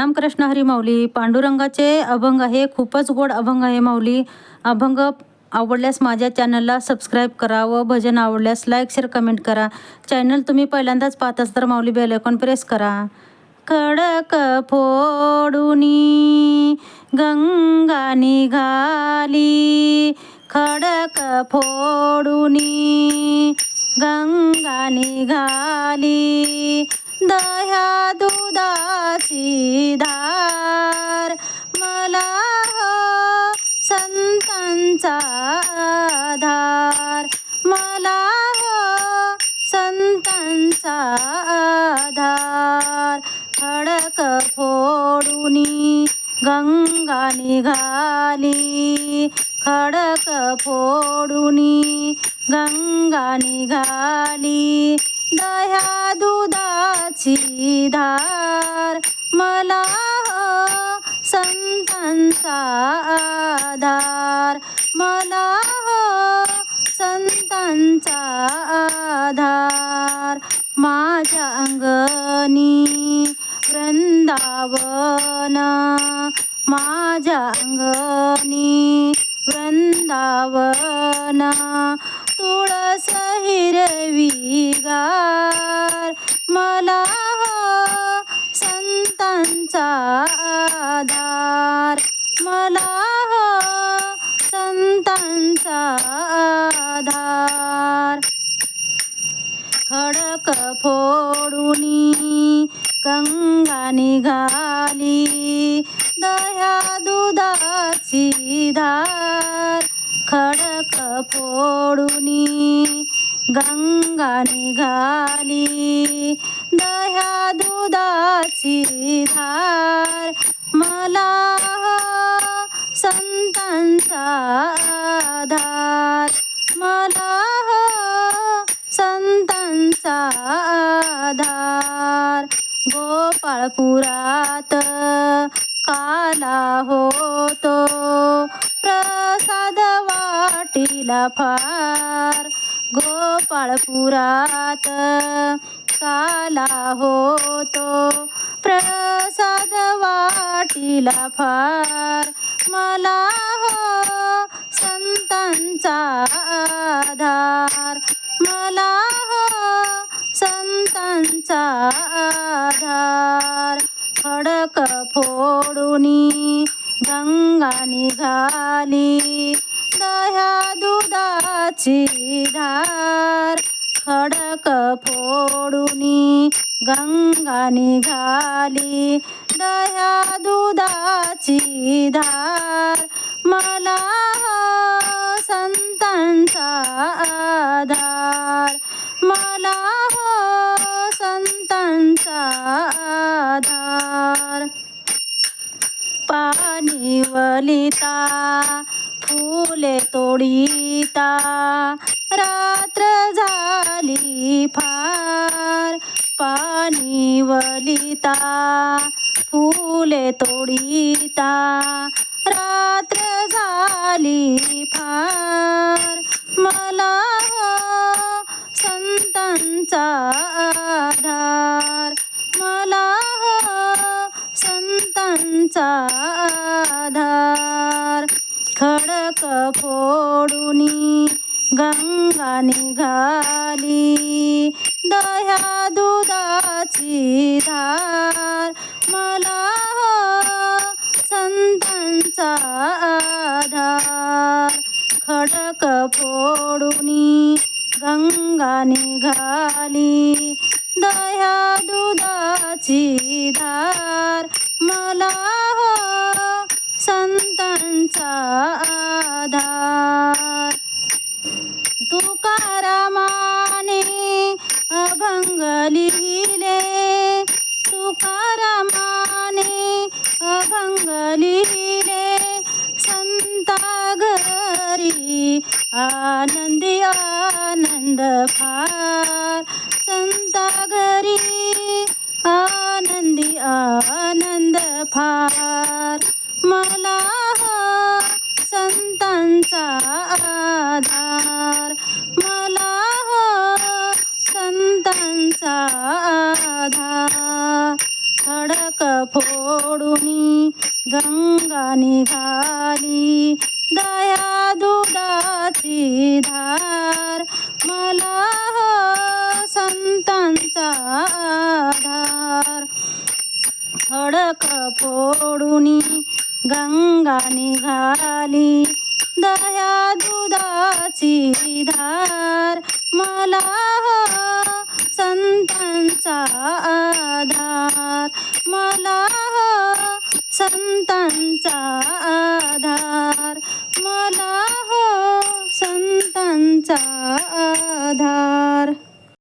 रामकृष्ण हरी माऊली. पांडुरंगाचे अभंग आहे खूपच गोड अभंग आहे माऊली. अभंग आवडल्यास माझ्या चॅनलला सबस्क्राईब करा व भजन आवडल्यास लाईक शेअर कमेंट करा. चॅनल तुम्ही पहिल्यांदाच पाहत तर माऊली बेल आयकॉन प्रेस करा. खडक फोडुनी गंगा निघाली. खडक फोडुनी गंगा निघाली. दह्या दुधाची धार. मला हो संतांचा आधार. मला हो संतांचा आधार. खडक फोडूनी गंगा निघाली. खडक फोडूनी गंगा निघाली. दह्या दुधाची धार. मला हो संतांचा आधार. मला हो संतांचा आधार. माझ्या अंगणी वृंदावन. माझ्या अंगणी वृंदावन. तुळस हिरवी ग निघाली. दह्या दुधाची धार खडक फोडुनी गंगा निघाली. दह्या दुधाची धार मला संतांचा आधार. गोपाळपुरात काला होतो. प्रसाद वाटीला फार गोपाळपुरात काला होतो. प्रसाद वाटीला फार मला हो संतांचा आधार. मला हो त्यांचा आधार. खडक फोडूनी गंगा निघाली. दह्या दुधाची धार. खडक फोडुनी गंगा निघाली. दह्या दुधाची धार. वलिता फुले तोडीता रात्र झाली फार पाणी वलिता फुले तोडीता रात्र झाली फार मला हो संतांचा आधार मला हो संतांचा आधार. खडक फोडूनी गंगा निघाली दह्या दुधाची धार. मला हो संतांचा आधार. खडक फोडूनी गंगा निघाली दह्या दुधाची धार. मला संतांचा आधार. तुकारामाने अभंग लिहिले. तुकारामाने अभंग लिहिले. संता घरी आनंदी आनंद फार. संता घरी आनंदी आनंद फार. संतांचा आधार. मला हो संतांचा आधार. खडक फोडूनी गंगा निघाली. दया दुधाची धार. मला हो संतांचा आधार. खडक फोडूनी गंगा निघाली. दया दुधाची धार. मला संतांचा आधार. मला संतांचा आधार. मला हो संतांचा आधार.